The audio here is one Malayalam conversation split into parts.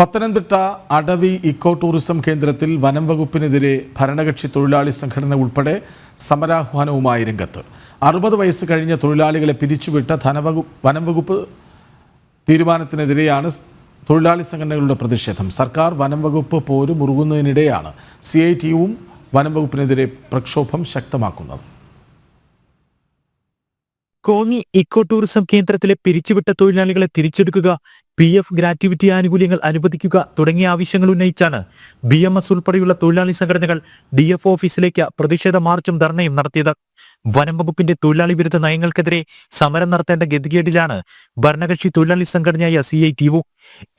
പത്തനംതിട്ട അടവി ഇക്കോ ടൂറിസം കേന്ദ്രത്തിൽ വനം വകുപ്പിനെതിരെ ഭരണകക്ഷി തൊഴിലാളി സംഘടന ഉൾപ്പെടെ സമരാഹ്വാനവുമായി രംഗത്ത്. അറുപത് വയസ്സ് കഴിഞ്ഞ തൊഴിലാളികളെ പിരിച്ചുവിട്ട ധനവകു വനം വകുപ്പ് തീരുമാനത്തിനെതിരെയാണ് തൊഴിലാളി സംഘടനകളുടെ പ്രതിഷേധം. സർക്കാർ വനം വകുപ്പ് പോര് മുറുകുന്നതിനിടെയാണ് സി ഐ ടിയും വനം വകുപ്പിനെതിരെ പ്രക്ഷോഭം ശക്തമാക്കുന്നത്. കോന്നി ഇക്കോ ടൂറിസം കേന്ദ്രത്തിലെ പിരിച്ചുവിട്ട തൊഴിലാളികളെ തിരിച്ചെടുക്കുക പി എഫ് ഗ്രാറ്റുവിറ്റി ആനുകൂല്യങ്ങൾ അനുവദിക്കുക തുടങ്ങിയ ആവശ്യങ്ങൾ ഉന്നയിച്ചാണ് ബി എം എസ് ഉൾപ്പെടെയുള്ള തൊഴിലാളി സംഘടനകൾ ഡി എഫ് ഓഫീസിലേക്ക് പ്രതിഷേധ മാർച്ചും ധർണയും നടത്തിയത്. വനം വകുപ്പിന്റെ തൊഴിലാളി വിരുദ്ധ നയങ്ങൾക്കെതിരെ സമരം നടത്തേണ്ട ഗതികേടിലാണ് ഭരണകക്ഷി തൊഴിലാളി സംഘടനയായ C I T U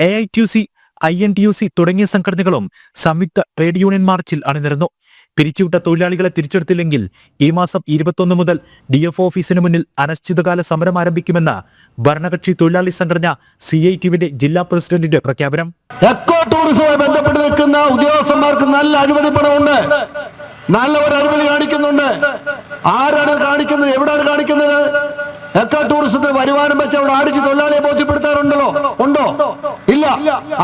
A I T U C I N T U C തുടങ്ങിയ സംഘടനകളും സംയുക്ത ട്രേഡ് യൂണിയൻ മാർച്ചിൽ അണിനിരന്നു. പിരിച്ചുവിട്ട തൊഴിലാളികളെ തിരിച്ചെടുത്തില്ലെങ്കിൽ ഈ മാസം ഇരുപത്തൊന്ന് മുതൽ ഡി എഫ് ഓഫീസിന് മുന്നിൽ അനിശ്ചിതകാല സമരം ആരംഭിക്കുമെന്ന് ഭരണകക്ഷി തൊഴിലാളി സംഘടന സി ഐ ടിവിന്റെ ജില്ലാ പ്രസിഡന്റിന്റെ പ്രഖ്യാപനം. എക്കോ ടൂറിസവുമായി ബന്ധപ്പെട്ട് നിൽക്കുന്ന ഉദ്യോഗസ്ഥന്മാർക്ക് നല്ല അനുമതി പണമുണ്ട്. നല്ല ഒരു അനുമതി കാണിക്കുന്നുണ്ട്. ആരാണ് കാണിക്കുന്നത്? എവിടെയാണ് കാണിക്കുന്നത്? എക്കോ ടൂറിസത്തിന് വരുമാനം വെച്ച് അവിടെ ആടിച്ച് തൊഴിലാളിയെ ബോധ്യപ്പെടുത്താറുണ്ടല്ലോ? ഉണ്ടോ? ഇല്ല.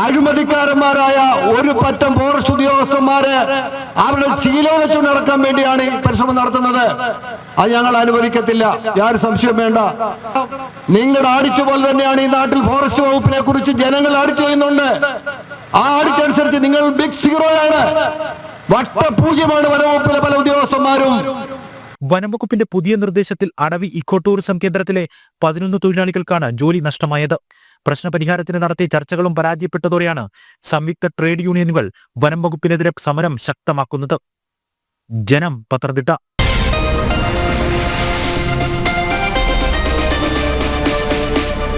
അഴിമതിക്കാരന്മാരായ ഒരു പറ്റം ഉദ്യോഗസ്ഥന്മാര് അവരുടെ ശീലം വെച്ചു നടക്കാൻ വേണ്ടിയാണ് ഈ പരിശ്രമം നടത്തുന്നത്. അത് ഞങ്ങൾ അനുവദിക്കത്തില്ല. യാതൊരു സംശയം വേണ്ട. നിങ്ങളുടെ ആടിച്ചു പോലെ തന്നെയാണ് ഈ നാട്ടിൽ ഫോറസ്റ്റ് വകുപ്പിനെ കുറിച്ച് ജനങ്ങൾ ആടിച്ചു ചെയ്യുന്നുണ്ട്. ആ ആടിച്ചനുസരിച്ച് നിങ്ങൾ ബിഗ് സീറോയാണ്. വട്ടപൂജ്യമാണ് വനവകുപ്പിലെ പല ഉദ്യോഗസ്ഥന്മാരും. വനംവകുപ്പിന്റെ പുതിയ നിർദ്ദേശത്തിൽ അടവി ഇക്കോ ടൂറിസം കേന്ദ്രത്തിലെ പതിനൊന്ന് തൊഴിലാളികൾക്കാണ് ജോലി നഷ്ടമായത്. പ്രശ്നപരിഹാരത്തിന് നടത്തിയ ചർച്ചകളും പരാജയപ്പെട്ടതോടെയാണ് സംയുക്ത ട്രേഡ് യൂണിയനുകൾ വനംവകുപ്പിനെതിരെ സമരം ശക്തമാക്കുന്നത്. ജനം പത്തനംതിട്ട